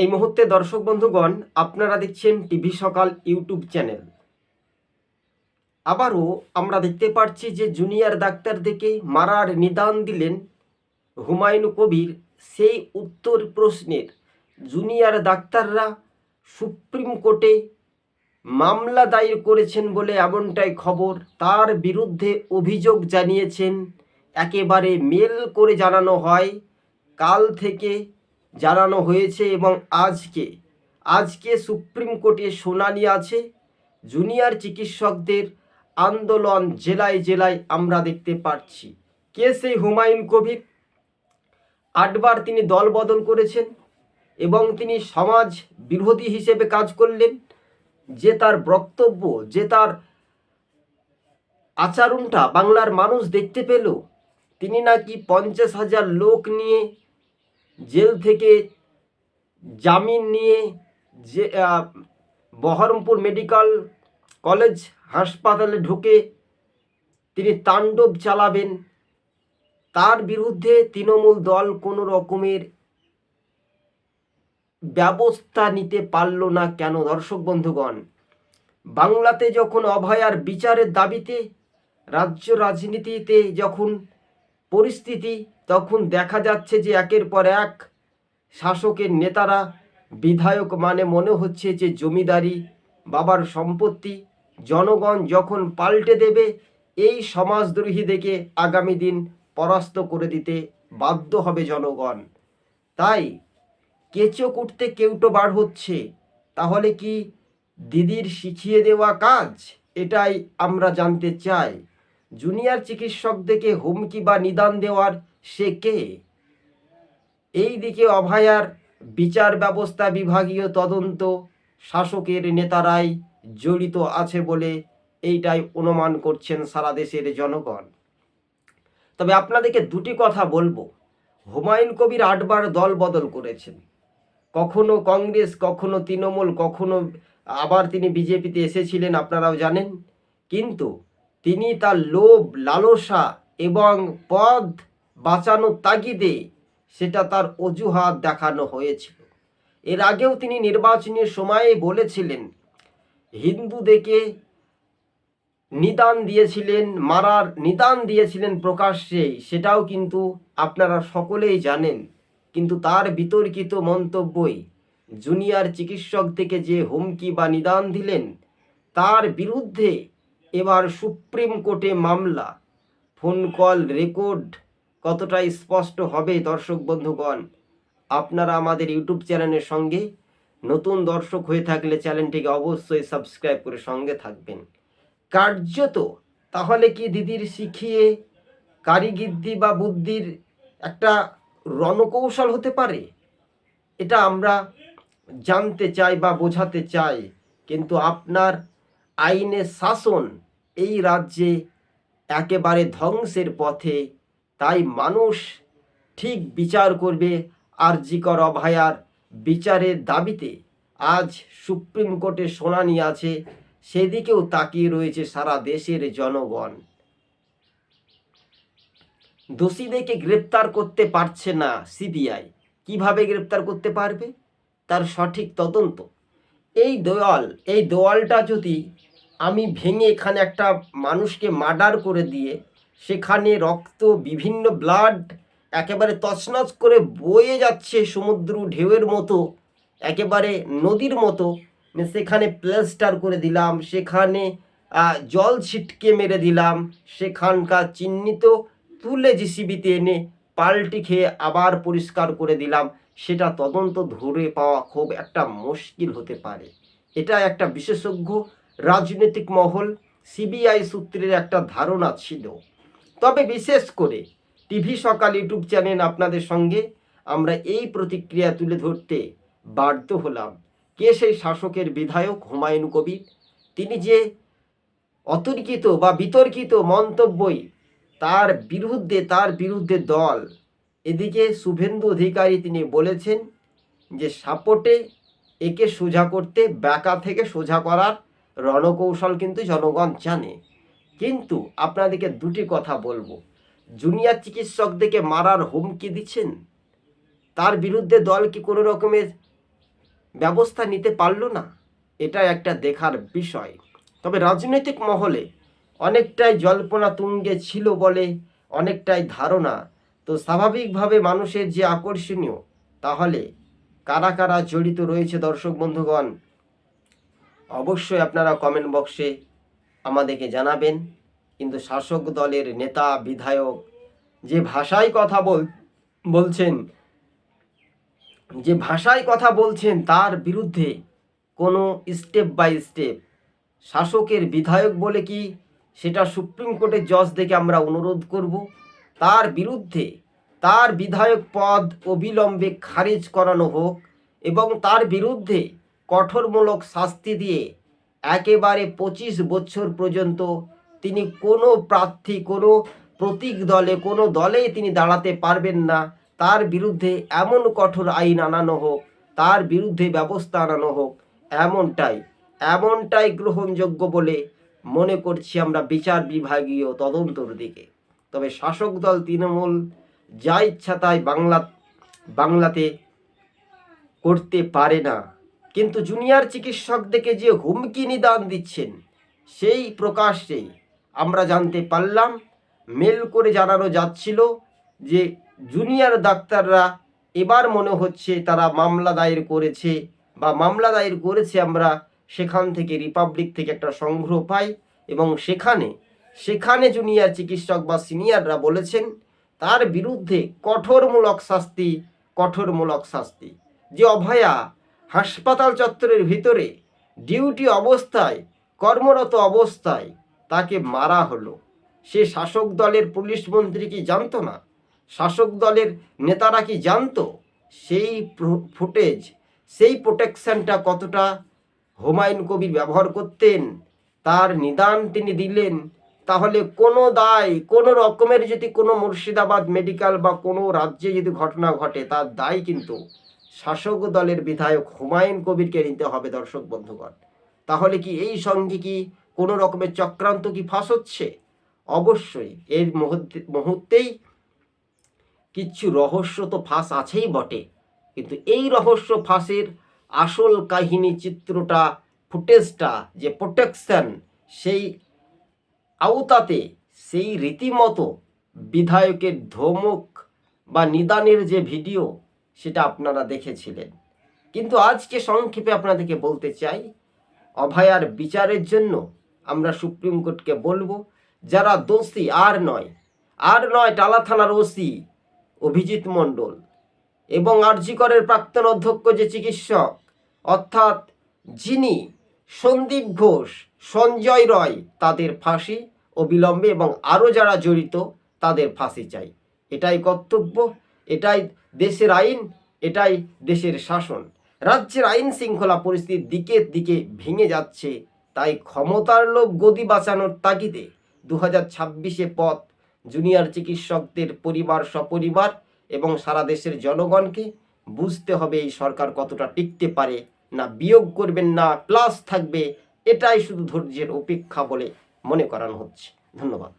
এই মুহূর্তে দর্শক বন্ধুগণ, আপনারা দেখছেন টিভি সকাল ইউটিউব চ্যানেল। আবারও আমরা দেখতে পাচ্ছি যে জুনিয়র ডাক্তার ডাক্তারদেরকে মারার নিদান দিলেন হুমায়ুন কবির। সেই উত্তর প্রশ্নের জুনিয়র ডাক্তাররা সুপ্রিম কোর্টে মামলা দায়ের করেছেন বলে এমনটাই খবর। তার বিরুদ্ধে অভিযোগ জানিয়েছেন, একেবারে মেল করে জানানো হয়, কাল থেকে জানানো হয়েছে এবং আজকে আজকে সুপ্রিম কোর্টে শুনানি আছে। জুনিয়র চিকিৎসকদের আন্দোলন জেলায় জেলায় আমরা দেখতে পাচ্ছি কে সেই হুমায়ুন কবির, আটবার তিনি দল বদল করেছেন এবং তিনি সমাজ বিরোধী হিসেবে কাজ করলেন। যে তার বক্তব্য, যে তার আচরণটা বাংলার মানুষ দেখতে পেল, তিনি নাকি পঞ্চাশ হাজার লোক নিয়ে জেল থেকে জামিন নিয়ে যে বহরমপুর মেডিকেল কলেজ হাসপাতালে ঢুকে তিনি তাণ্ডব চালাবেন। তার বিরুদ্ধে তৃণমূল দল কোনো রকমের ব্যবস্থা নিতে পারল না কেন, দর্শক বন্ধুগণ? বাংলাতে যখন অভয়ার বিচারের দাবিতে, রাজ্য রাজনীতিতে যখন পরিস্থিতি তখন দেখা যাচ্ছে যে একের পর এক শাসকের নেতারা, বিধায়ক মানে মনে হচ্ছে যে জমিদারি, বাবার সম্পত্তি, জনগণ যখন পাল্টে দেবে, এই সমাজদ্রোহী দেখে আগামী দিন পরাস্ত করে দিতে বাধ্য হবে জনগণ। তাই কেঁচো কুটতে কেউটো বার হচ্ছে, তাহলে কি দিদির শিখিয়ে দেওয়া কাজ? এটাই আমরা জানতে চাই। জুনিয়র চিকিৎসকদেরকে হুমকি বা নিদান দেওয়ার সে কে? এই দিকে অভয়ার বিচার ব্যবস্থা বিভাগীয় তদন্ত, শাসকের নেতারাই জড়িত আছে বলে এইটাই অনুমান করছেন সারা দেশের জনগণ। তবে আপনাদেরকে দুটি কথা বলব। হুমায়ুন কবির আটবার দল বদল করেছেন। কখনো কংগ্রেস, কখনো তৃণমূল, কখনো আবার তিনি বিজেপিতে এসেছিলেন, আপনারাও জানেন। কিন্তু তিনি তার লোভ, লালসা এবং পদ বাঁচানোর তাগিদে সেটা তার অজুহাত দেখানো হয়েছিল। এর আগেও তিনি নির্বাচনের সময়ে বলেছিলেন, হিন্দুদেরকে নিদান দিয়েছিলেন, মারার নিদান দিয়েছিলেন প্রকাশ্যে, সেটাও কিন্তু আপনারা সকলেই জানেন। কিন্তু তার বিতর্কিত মন্তব্যই জুনিয়র চিকিৎসক থেকে যে হুমকি বা নিদান দিলেন, তার বিরুদ্ধে এবার সুপ্রিম কোর্টে মামলা, ফোন কল, রেকর্ড কতটা স্পষ্ট হবে, দর্শক বন্ধুগণ? আপনারা আমাদের ইউটিউব চ্যানেলের সঙ্গে নতুন দর্শক হয়ে থাকলে চ্যানেলটিকে অবশ্যই সাবস্ক্রাইব করে সঙ্গে থাকবেন। কার্যত, তাহলে কি দিদির শিখিয়ে কারিগিদ্দি বা বুদ্ধির একটা রণকৌশল হতে পারে? এটা আমরা জানতে চাই বা বোঝাতে চাই, কিন্তু আপনার আইনের শাসন এই রাজ্যে একেবারে ধ্বংসের পথে তাই মানুষ ঠিক বিচার করবে আরজিকর অভয়ার বিচারের দাবিতে। আজ সুপ্রিম কোর্টে শুনানি আছে, সেদিকেও তাকিয়ে রয়েছে সারা দেশের জনগণ। দোষীদেরকে গ্রেপ্তার করতে পারছে না সিবিআই। কীভাবে গ্রেপ্তার করতে পারবে? তার সঠিক তদন্ত। এই দেওয়াল, এই দেওয়ালটা যদি আমি ভেঙে এখানে একটা মানুষকে মার্ডার করে দিয়ে সেখানে রক্ত, বিভিন্ন ব্লাড একেবারে তছনছ করে বয়ে যাচ্ছে সমুদ্র ঢেউয়ের মতো, একেবারে নদীর মতো। সেখানে প্লাস্টার করে দিলাম, সেখানে জল ছিটকে মেরে দিলাম। সেখানকার চিহ্নিত তুলে জিসিবিতে এনে পাল্টি খেয়ে আবার পরিষ্কার করে দিলাম। সেটা তদন্ত ধরে পাওয়া খুব একটা মুশকিল হতে পারে। এটা একটা বিশেষজ্ঞ, রাজনৈতিক মহল, সিবিআই সূত্রের একটা ধারণা ছিল। তবে বিশেষ করে টিভি সকাল ইউটিউব চ্যানেল আপনাদের সঙ্গে আমরা এই প্রতিক্রিয়া তুলে ধরতে বাধ্য হলাম। কে সেই শাসকের বিধায়ক হুমায়ুন কবির? তিনি যে অতর্কিত বা বিতর্কিত মন্তব্যই তার বিরুদ্ধে তার বিরুদ্ধে দল। এদিকে শুভেন্দু অধিকারী তিনি বলেছেন যে সাপোর্টে একে সোজা করতে, ব্যাকা থেকে সোজা করার রণকৌশল কিন্তু জনগণ জানে। কিন্তু আপনাদেরকে দুটি কথা বলব। জুনিয়র চিকিৎসকদেরকে মারার হুমকি দিচ্ছেন? তার বিরুদ্ধে দল কি কোনো রকমের ব্যবস্থা নিতে পারল না? এটা একটা দেখার বিষয়। তবে রাজনৈতিক মহলে অনেকটাই জল্পনা তুঙ্গে ছিল বলে অনেকটাই ধারণা। তো স্বাভাবিকভাবে মানুষের যে আকর্ষণীয়, তাহলে কারা কারা জড়িত রয়েছে দর্শক বন্ধুগণ? অবশ্যই আপনারা কমেন্ট বক্সে আমাদেরকে জানাবেন। কিন্তু শাসক দলের নেতা, বিধায়ক যে ভাষায় কথা বল, বলছেন, যে ভাষায় কথা বলছেন তার বিরুদ্ধে কোনো স্টেপ বাই স্টেপ শাসকের বিধায়ক বলে কি সেটা সুপ্রিম কোর্টের জজ দেখে আমরা অনুরোধ করব। তার বিরুদ্ধে তার বিধায়ক পদ অবিলম্বে খারিজ করানো হোক এবং তার বিরুদ্ধে কঠোরমূলক শাস্তি দিয়ে একেবারে পঁচিশ বছর পর্যন্ত তিনি কোনো প্রার্থী, কোনো প্রতীক দলে, কোনো দলেই তিনি দাঁড়াতে পারবেন না। তার বিরুদ্ধে এমন কঠোর আইন আনানো হোক, তার বিরুদ্ধে ব্যবস্থা আনানো হোক, এমনটাই এমনটাই গ্রহণযোগ্য বলে মনে করছি আমরা বিচার বিভাগীয় তদন্তর দিকে। তবে শাসক দল তৃণমূল যা ইচ্ছা তাই বাংলা, বাংলাতে করতে পারে না। কিন্তু জুনিয়র চিকিৎসকদেরকে যে হুমকি নিদান দিচ্ছেন, সেই প্রকাশ্যেই আমরা জানতে পারলাম, মেল করে জানানো যাচ্ছিল যে জুনিয়র ডাক্তাররা এবার মনে হচ্ছে তারা মামলা দায়ের করেছে বা মামলা দায়ের করেছে আমরা সেখান থেকে রিপাবলিক থেকে একটা সংগ্রহ পাই এবং সেখানে সেখানে জুনিয়র চিকিৎসক বা সিনিয়ররা বলেছেন, তার বিরুদ্ধে কঠোরমূলক শাস্তি কঠোরমূলক শাস্তি। যে অভয়া হাসপাতাল চত্বরের ভিতরে ডিউটি অবস্থায়, কর্মরত অবস্থায় তাকে মারা হলো। সে শাসক দলের পুলিশ মন্ত্রী কি জানতো না? শাসক দলের নেতারা কি জানতো? সেই ফুটেজ, সেই প্রোটেকশনটা কতটা হুমায়ুন কবির ব্যবহার করতেন, তার নিদান তিনি দিলেন। তাহলে কোনো দায়, কোনো রকমের যদি কোনো মুর্শিদাবাদ মেডিকেল বা কোনো রাজ্যে যদি ঘটনা ঘটে, তার দায় কিন্তু শাসক দলের বিধায়ক হুমায়ুন কবিরকে নিতে হবে দর্শক বন্ধুগণ। তাহলে কি এই সঙ্গে কি কোনো রকমের চক্রান্ত কি ফাঁস হচ্ছে? অবশ্যই, এর মুহূর্তে মুহূর্তেই কিছু রহস্য তো ফাঁস আছেই বটে। কিন্তু এই রহস্য ফাঁসের আসল কাহিনী চিত্রটা, ফুটেজটা, যে প্রোটেকশন, সেই আওতাতে, সেই রীতিমতো বিধায়কের ধমক বা নিদানের যে ভিডিও সেটা আপনারা দেখেছিলেন। কিন্তু আজকে সংক্ষেপে আপনাদেরকে বলতে চাই অভয়ার বিচারের জন্য আমরা সুপ্রিম কোর্টকে বলব, যারা দোষী আর নয় আর নয় টালা থানার ওসি অভিজিৎ মণ্ডল এবং আরজিকরের প্রাক্তন অধ্যক্ষ যে চিকিৎসক, অর্থাৎ যিনি সন্দীপ ঘোষ, সঞ্জয় রয় তাদের ফাঁসি, অবিলম্বে এবং আরও যারা জড়িত তাদের ফাঁসি চাই। এটাই কর্তব্য। এটাই দেশের আইন, এটাই দেশের শাসন। রাজ্যের আইন শৃঙ্খলা পরিস্থিতির দিকে দিকে ভেঙে যাচ্ছে, তাই ক্ষমতার লোভ গদি বাঁচানোর তাগিদে দু হাজার ছাব্বিশে পথ জুনিয়র চিকিৎসকদের পরিবার সপরিবার এবং সারা দেশের জনগণকে বুঝতে হবে এই সরকার কতটা টিকতে পারে না বিয়োগ করবেন না প্লাস থাকবে, এটাই শুধু ধৈর্যের অপেক্ষা বলে মনে করানো হচ্ছে। ধন্যবাদ।